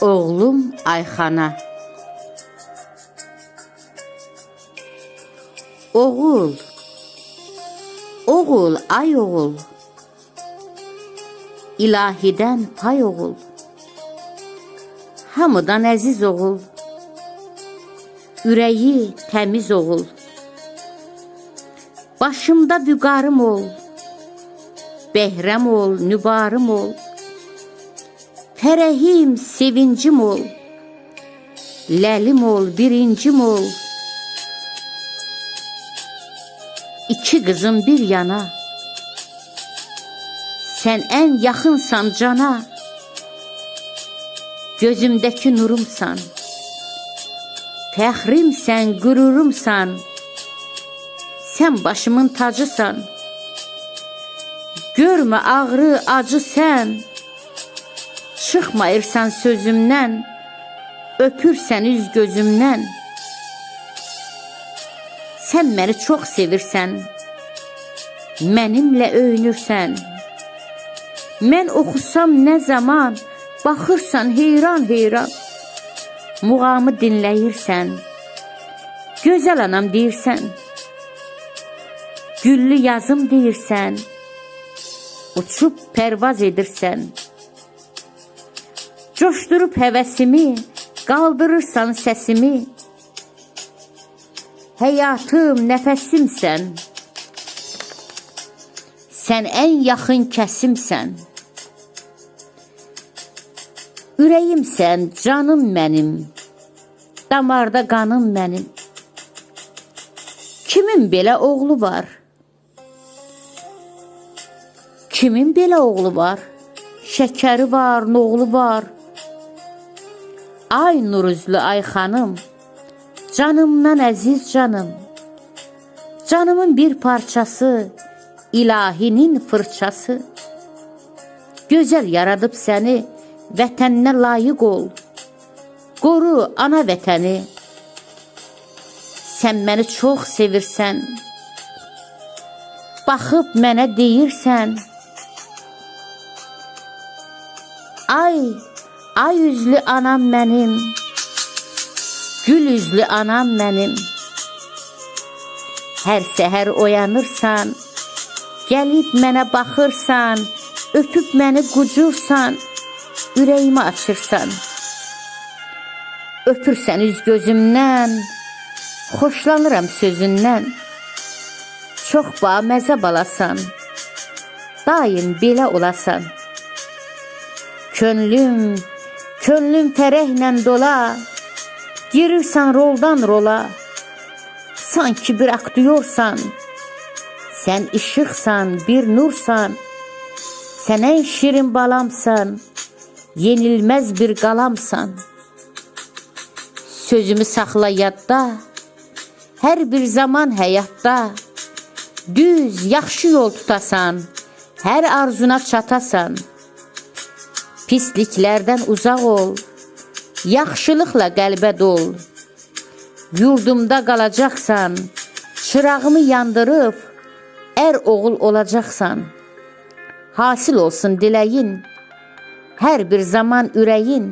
Oğlum Ayxana. Oğul. Oğul ay oğul. İlahidən pay oğul. Hamıdan əziz oğul. Ürəyi təmiz oğul. Başımda vüqarım ol. Behrəm ol, nübarım ol Fərəhim, sevincim ol. Ləlim ol, birincim ol. İki qızım bir yana. Sən ən yaxınsan cana. Gözümdəki nurumsan. Fəxrimsən, qürurumsan Sən başımın tacısan. Görmə ağrı, acı sən Çıxmayırsan sözümdən Öpürsən üz gözümdən Sən məni çox sevirsən Mənimlə öyünürsən Mən oxusam nə zaman Baxırsan heyran heyran. Muğamı dinləyirsən Gözəl anam deyirsən Güllü yazım deyirsən Uçub pərvaz edirsən Coşdurup həvəsimi Qaldırırsan səsimi Həyatım, nəfəsimsən Sən ən yaxın kəsimsən Ürəyimsən, canım mənim Damarda qanım mənim Kimin belə oğlu var? Kimin belə oğlu var? Şəkəri var, noğlu var. Ay nur üzlü ay xanım, canımdan əziz canım. Canımın bir parçası, ilahinin fırçası. Gözəl yaradıb səni, vətəninə layiq ol. Qoru ana vətəni. Sən məni çox sevirsən. Baxıb mənə deyirsən, Ay, ay üzlü anam mənim, gül üzlü anam mənim. Hər səhər oyanırsan, gəlib mənə baxırsan, öpüb məni qucursan, ürəyimi açırsan. Öpürsən üz gözümdən, xoşlanıram sözündən. Çox baməzə balasan, daim belə olasan. Könlüm, könlüm fərəhlə dola, girirsən roldan rola. Sanki bir aktyorsan, sən işıqsan, bir nursan. Sən ən şirin balamsan, yenilməz bir qalamsan. Sözümü saxla yadda, hər bir zaman həyatda. Düz, yaxşı yol tutasan, hər arzuna çatasan. Pisliklərdən uzaq ol, yaxşılıqla qəlbə dol. Yurdumda qalacaqsan, çırağımı yandırıb, ər oğul olacaqsan. Hasil olsun diləyin, hər bir zaman ürəyin.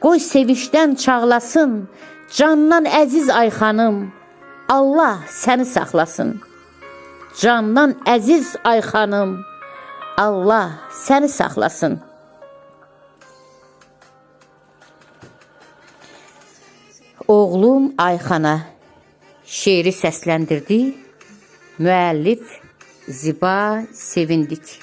Qoy sevinçdən çağlasın, candan əziz Ayxanım. Allah səni saxlasın. Candan əziz Ayxanım. Allah səni saxlasın. Oğlum Ayxana şeiri səsləndirdi. Müəllif Ziba Sevindik.